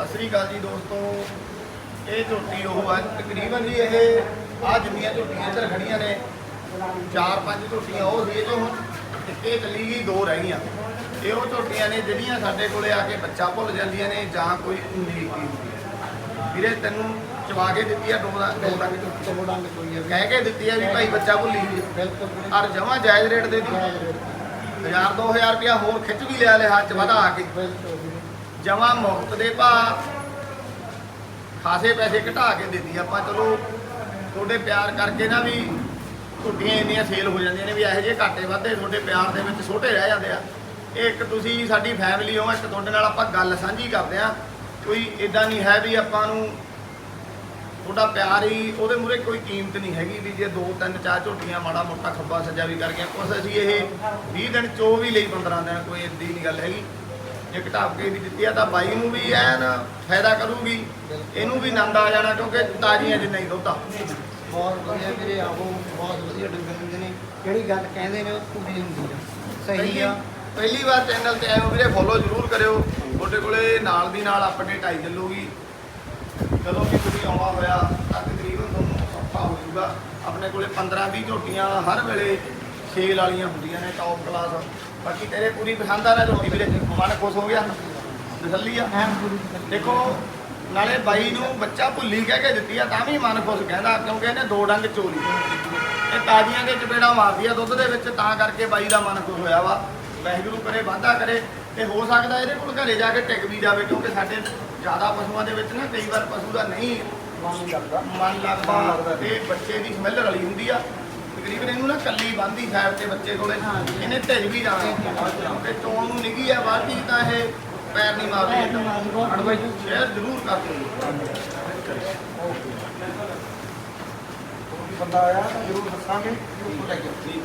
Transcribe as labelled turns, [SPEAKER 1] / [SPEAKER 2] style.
[SPEAKER 1] ਸਤਿ ਸ੍ਰੀ ਅਕਾਲ ਜੀ ਦੋਸਤੋ। ਇਹ ਝੋਟੀ ਉਹ ਹੈ ਤਕਰੀਬਨ ਜੀ ਇਹ ਆ ਜਿੰਨੀਆਂ ਝੋਟੀਆਂ ਇੱਧਰ ਖੜੀਆਂ ਨੇ ਚਾਰ ਪੰਜ ਝੋਟੀਆਂ ਉਹ ਸੀ ਚੋਂ ਹੁਣ ਇਹ ਚੱਲੀ ਗਈ ਦੋ ਰਹਿ ਗਈਆਂ। ਇਹ ਉਹ ਝੋਟੀਆਂ ਨੇ ਜਿਹੜੀਆਂ ਸਾਡੇ ਕੋਲੇ ਆ ਕੇ ਬੱਚਾ ਭੁੱਲ ਜਾਂਦੀਆਂ ਨੇ ਜਾਂ ਕੋਈ ਉਨੀਕੀ ਹੁੰਦੀ ਹੈ। ਵੀਰੇ ਤੈਨੂੰ ਚਵਾ ਕੇ ਦਿੱਤੀ ਆ ਦੋ ਦਾ ਦੋ ਡੰਗ
[SPEAKER 2] ਦੋ ਡੰਗ ਕੋਈ ਹੈ
[SPEAKER 1] ਕਹਿ ਕੇ ਦਿੱਤੀ ਆ ਵੀ ਭਾਈ ਬੱਚਾ ਭੁੱਲੀ
[SPEAKER 2] ਬਿਲਕੁਲ।
[SPEAKER 1] ਔਰ ਜਮਾ ਜਾਇਜ਼ ਰੇਟ ਦੇ ਦੀ
[SPEAKER 2] ਜਾਇਜ਼ ਰੇਟ।
[SPEAKER 1] ਹਜ਼ਾਰ 2000 ਰੁਪਇਆ ਹੋਰ ਖਿੱਚ ਵੀ ਲਿਆ ਲੈ ਹੱਥ ਵਧਾ ਕੇ। ਜਮਾ ਮੁਫਤ ਦੇ ਭਾਅ। ਖਾਸੇ ਪੈਸੇ ਘਟਾ ਕੇ ਦਿੱਤੀ। ਆਪਾਂ ਚਲੋ ਤੁਹਾਡੇ ਪਿਆਰ ਕਰਕੇ ਨਾ ਵੀ ਝੁੱਟੀਆਂ ਇੰਨੀਆਂ ਸੇਲ ਹੋ ਜਾਂਦੀਆਂ ਨੇ ਵੀ ਇਹੋ ਜਿਹੇ ਘਾਟੇ ਵਾਧੇ ਤੁਹਾਡੇ ਪਿਆਰ ਦੇ ਵਿੱਚ ਛੋਟੇ ਰਹਿ ਜਾਂਦੇ ਆ। ਇਹ ਇੱਕ ਤੁਸੀਂ ਸਾਡੀ ਫੈਮਿਲੀ ਹੋ, ਇੱਕ ਤੁਹਾਡੇ ਨਾਲ ਆਪਾਂ ਗੱਲ ਸਾਂਝੀ ਕਰਦੇ ਆ। ਕੋਈ ਇਦਾਂ ਨਹੀਂ ਹੈ ਵੀ ਆਪਾਂ ਨੂੰ ਤੁਹਾਡਾ ਪਿਆਰ ਹੀ ਉਹਦੇ ਮੂਰੇ ਕੋਈ ਕੀਮਤ ਨਹੀਂ ਹੈਗੀ ਵੀ ਜੇ ਦੋ, ਤਿੰਨ, ਚਾਰ ਝੋਟੀਆਂ ਮਾੜਾ ਮੋਟਾ ਖੱਬਾ ਸੱਜਾ ਵੀ ਕਰ ਗਿਆ ਕੁਛ ਅਸੀਂ ਇਹ 20 ਦਿਨ ਚੋ ਵੀ ਲਈ 15 ਦਿਨ ਕੋਈ ਏਦੀ ਨਹੀਂ ਗੱਲ ਹੈਗੀ। ਜੇ ਘਟਾਪ ਕੇ ਵੀ ਦਿੱਤੀ ਆ ਤਾਂ ਬਾਈ ਨੂੰ ਵੀ ਐਨ ਫਾਇਦਾ ਕਰੂਗੀ। ਇਹਨੂੰ ਵੀ ਆਨੰਦ ਆ ਜਾਣਾ ਕਿਉਂਕਿ ਤਾਜ਼ੀਆਂ ਜਿੰਨਾ ਹੀ ਦੁੱਧ ਆ।
[SPEAKER 2] ਬਹੁਤ ਵਧੀਆ ਵੀਰੇ ਆਹੋ ਬਹੁਤ ਵਧੀਆ ਡੰਗਰ ਹੁੰਦੇ ਨੇ। ਜਿਹੜੀ ਗੱਲ ਕਹਿੰਦੇ ਨੇ ਉਹ ਪੂਰੀ ਹੁੰਦੀ ਆ। ਸਹੀ ਆ।
[SPEAKER 1] ਪਹਿਲੀ ਵਾਰ ਚੈਨਲ ਤੇ ਆਏ ਹੋ ਵੀਰੇ ਫੋਲੋ ਜ਼ਰੂਰ ਕਰਿਓ। ਤੁਹਾਡੇ ਕੋਲੇ ਨਾਲ ਦੀ ਨਾਲ ਅਪਡੇਟ ਆਈ ਚੱਲੂਗੀ। ਜਦੋਂ ਵੀ ਤੁਸੀਂ ਆਉਣਾ ਹੋਇਆ ਤਾਂ ਤਕਰੀਬਨ ਤੁਹਾਨੂੰ ਸੌਖਾ ਹੋ ਜਾਊਗਾ। ਆਪਣੇ ਕੋਲੇ 15 20 ਝੋਟੀਆਂ ਹਰ ਵੇਲੇ ਸੇਲ ਵਾਲੀਆਂ ਹੁੰਦੀਆਂ ਨੇ ਟੌਪ ਕਲਾਸ ਬਾਕੀ ਤੇਰੇ ਪੂਰੀ ਪਸੰਦ ਆ ਨਾ ਝੋਟੀ ਵੀਰੇ ਮਨ ਖੁਸ਼ ਹੋ ਗਿਆ। ਤਸੱਲੀ ਆ।
[SPEAKER 2] ਐਨ ਪੂਰੀ।
[SPEAKER 1] ਦੇਖੋ ਨਾਲੇ ਬਾਈ ਨੂੰ ਬੱਚਾ ਭੁੱਲੀ ਕਹਿ ਕੇ ਦਿੱਤੀ ਆ ਤਾਂ ਵੀ ਮਨ ਖੁਸ਼ ਕਹਿੰਦਾ ਕਿਉਂਕਿ ਇਹਨੇ ਦੋ ਡੰਗ ਚੋਲੀ ਇਹ ਤਾਜ਼ੀਆਂ ਦੇ ਚਪੇੜਾ ਮਾਰਦੀ ਆ ਦੁੱਧ ਦੇ ਵਿੱਚ ਤਾਂ ਕਰਕੇ ਬਾਈ ਦਾ ਮਨ ਖੁਸ਼ ਹੋਇਆ ਵਾ। ਵਾਹਿਗੁਰੂ ਕਰੇ ਵਾਧਾ ਕਰੇ ਤੇ ਹੋ ਸਕਦਾ ਇਹਦੇ ਕੋਲ ਘਰੇ ਜਾ ਕੇ ਟਿਕ ਵੀ ਜਾਵੇ ਕਿਉਂਕਿ ਸਾਡੇ ਜ਼ਿਆਦਾ ਪਸ਼ੂਆਂ ਦੇ ਵਿੱਚ ਨਾ ਕਈ ਵਾਰ ਪਸ਼ੂ ਦਾ ਨਹੀਂ
[SPEAKER 2] ਮਨ ਲੱਗਦਾ।
[SPEAKER 1] ਮਨ ਲੱਗਦਾ ਤੇ ਬੱਚੇ ਦੀ ਸਮੈਲ ਰਲੀ ਹੁੰਦੀ ਆ। ਤਕਰੀਬਨ ਇਹਨੂੰ ਨਾ ਕੱਲੀ ਬੰਦੀ ਸਾਈਡ ਤੇ ਬੱਚੇ ਕੋਲੇ ਇਹਨੇ ਢਿੱਜ ਵੀ ਜਾਣਾ। ਕਿਉਂਕਿ ਚੋਣ ਨੂੰ ਨਿੱਗੀ ਆ ਬਾਹਰ ਚੀਜ਼ ਤਾਂ ਇਹ ਪੈਰ ਨਹੀਂ ਮਾਰਦੀ। ਬਾਈ। ਸ਼ੇਅਰ ਜ਼ਰੂਰ ਕਰ ਦਿਓ।
[SPEAKER 2] ਬੰਦਾ ਆਇਆ ਤਾਂ ਜ਼ਰੂਰ ਦੱਸਾਂਗੇ। ਠੀਕ ਹੈ। ਜੀ।